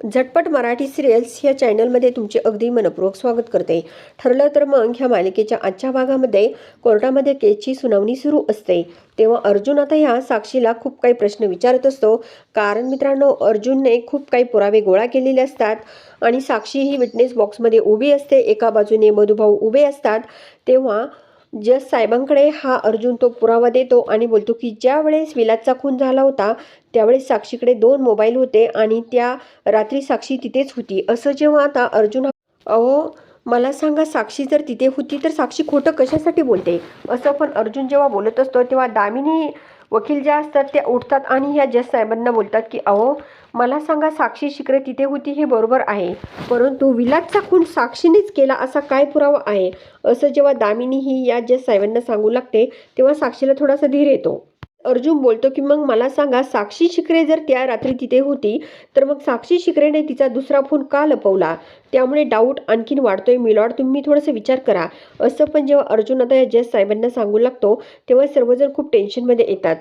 झटपट मराठी सिरियल्स या चॅनलमध्ये तुमचे अगदी मनपूर्वक स्वागत करते. ठरलं तर मग ह्या मालिकेच्या आजच्या भागामध्ये कोर्टामध्ये केसची सुनावणी सुरू असते. तेव्हा अर्जुन आता ह्या साक्षीला खूप काही प्रश्न विचारत असतो. कारण मित्रांनो अर्जुनने खूप काही पुरावे गोळा केलेले असतात आणि साक्षी ही विटनेस बॉक्समध्ये उभी असते. एका बाजूने मधुभाऊ उभे असतात. तेव्हा जस साहेबांकडे हा अर्जुन तो पुरावा देतो आणि बोलतो की ज्या वेळेस विलासचा खून झाला होता त्यावेळेस साक्षीकडे दोन मोबाईल होते आणि त्या रात्री साक्षी तिथेच होती. असं जेव्हा आता अर्जुन अहो मला सांगा साक्षी जर तिथे होती तर साक्षी खोटं कशासाठी बोलते? असं पण अर्जुन जेव्हा बोलत असतो तेव्हा दामिनी वकील ज्या असतात त्या उठतात आणि ह्या जज साहेबांना बोलतात की अहो मला सांगा साक्षी शिकरे तिथे होती हे बरोबर आहे परंतु विलासचा खून साक्षीनेच केला असा काय पुरावा आहे? असं जेव्हा दामिनी ही या जज साहेबांना सांगू लागते तेव्हा साक्षीला थोडासा धीर येतो. अर्जुन बोलतो की मग मला सांगा साक्षी शिकरे जर त्या रात्री तिथे होती तर मग साक्षी शिकरेने तिचा दुसरा फोन का लपवला? त्यामुळे डाऊट आणखीन वाढतोय मिलॉर्ड तुम्ही थोडंसं विचार करा. असं पण जेव्हा अर्जुन आता या जज साहेबांना सांगू लागतो तेव्हा सर्वजण खूप टेन्शनमध्ये येतात.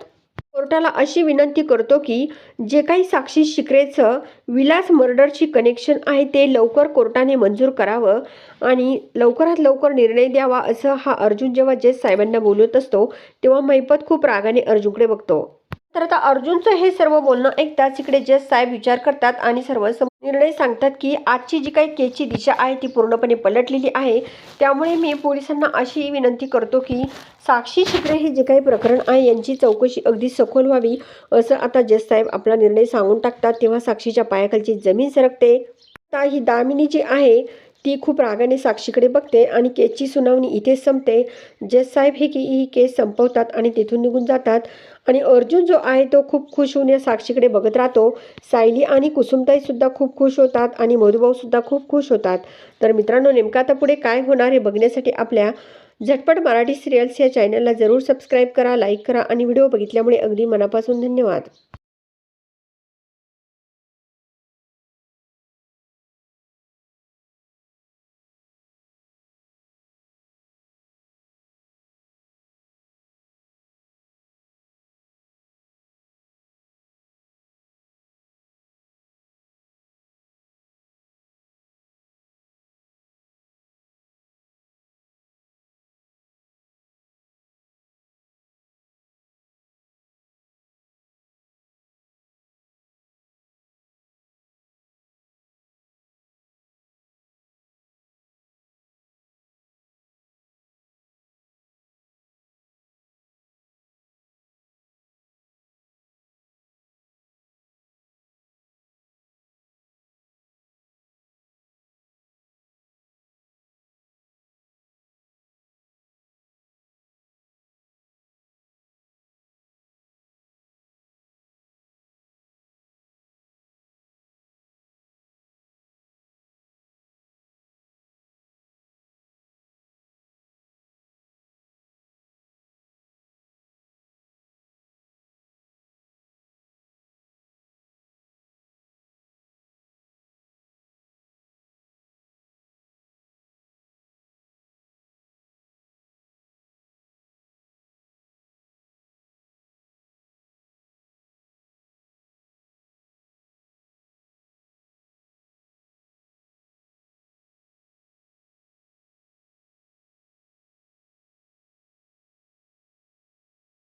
कोर्टाला अशी विनंती करतो की जे काही साक्षी शिकरेचं विलास मर्डरची कनेक्शन आहे ते लवकर कोर्टाने मंजूर करावं आणि लवकरात लवकर निर्णय द्यावा असं हा अर्जुन जेव्हा जज साहेबांना बोलत असतो तेव्हा मैपत खूप रागाने अर्जुनकडे बघतो. तर आता अर्जुनचं हे सर्व बोलणं ऐकताच इकडे जज साहेब विचार करतात आणि सर्वांसमोर निर्णय सांगतात की आजची जी काही केसची दिशा आहे ती पूर्णपणे पलटलेली आहे. त्यामुळे मी पोलिसांना अशी विनंती करतो की साक्षी शिकरे हे जे काही प्रकरण आहे यांची चौकशी अगदी सखोल व्हावी असं आता जज साहेब आपला निर्णय सांगून टाकतात. तेव्हा साक्षीच्या पायाखालची जमीन सरकते. आता ही दामिनी जी आहे ती खूप रागाने साक्षीकडे बघते आणि केसची सुनावणी इथेच संपते. जज साहेब हे की ही केस संपवतात आणि तिथून निघून जातात. आणि अर्जुन जो आहे तो खूप खुश होऊन या साक्षीकडे बघत राहतो. सायली आणि कुसुमताईसुद्धा खूप खुश होतात आणि मधुभाऊसुद्धा खूप खुश होतात. तर मित्रांनो नेमकं आता पुढे काय होणार हे बघण्यासाठी आपल्या झटपट मराठी सिरियल्स या चॅनलला जरूर सबस्क्राईब करा लाईक करा आणि व्हिडिओ बघितल्यामुळे अगदी मनापासून धन्यवाद.